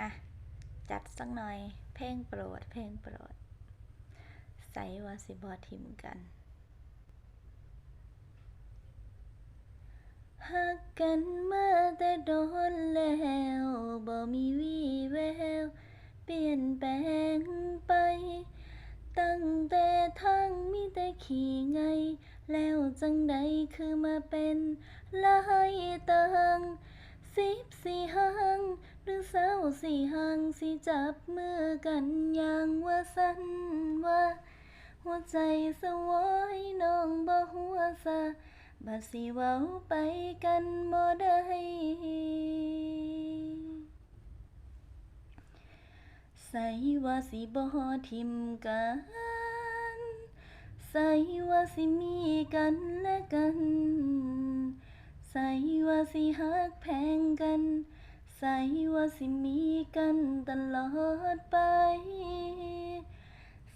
อะ จัดสักหน่อย เพลงโปรด เพลงโปรด ใส่วาสิบอทิมกันหักกันมาแต่โดนแล้วบ่มีวี่แวว เปลี่ยนแปลงไป ตั้งแต่ทางมีแต่ขี่ไง แล้วจังใดคือมาเป็นลายตังสิบสี่หาง หรือเศร้าสี่หางสิจับมือกันอย่างว่าสันว่า หัวใจสวอยน้องบ่หัวซาบัดสิเว้าไปกันบ่ได้ใส่ว่าสิบ่ทิมกันใส่ว่าสิมีกันและกันใส่ว่าสิฮักแพงกัน ใส่ว่าสิมีกันตลอดไป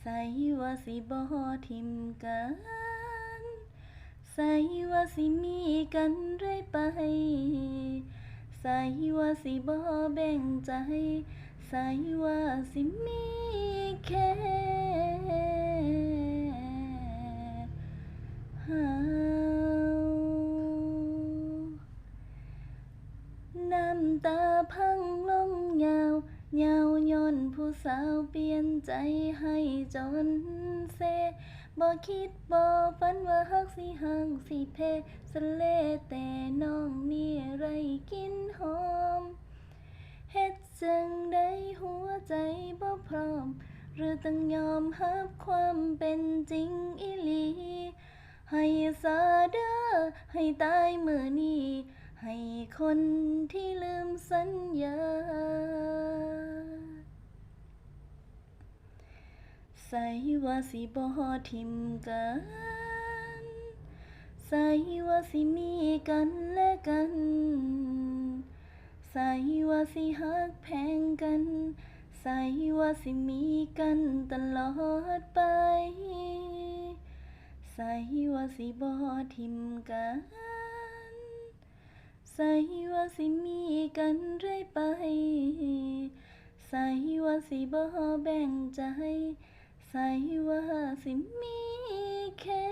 ใส่ว่าสิบ่ทิมกัน ใส่ว่าสิมีกันเรื่อยไป ใส่ว่าสิบ่แบ่งใจ ใส่ว่าสิมีแค่เฮาน้ำตาพังลงยาวยาวย้อนผู้สาวเปลี่ยนใจให้จนเซบ่คิดบ่ฝันว่าฮักสิห่างสิเพสเลแต่น้องมีไรกินหอมเฮ็ดจังได้หัวใจบ่พร้อม หรือต้องยอมรับความเป็นจริงอีหลี ให้ซาเด้อให้ตายมือนี้ ให้คนที่ลืมสัญญา ใส่ว่าสิบ่ทิมกันใส่ว่าสิมีกันและกันใส่ว่าสิฮักแพงกันใส่ว่าสิมีกันตลอดไปใส่ว่าสิบ่ทิมกันใส่ว่าสิมีกันเรื่อยไปใส่ว่าสิบ่แบ่งใจ ใส่ว่าสิมีแค่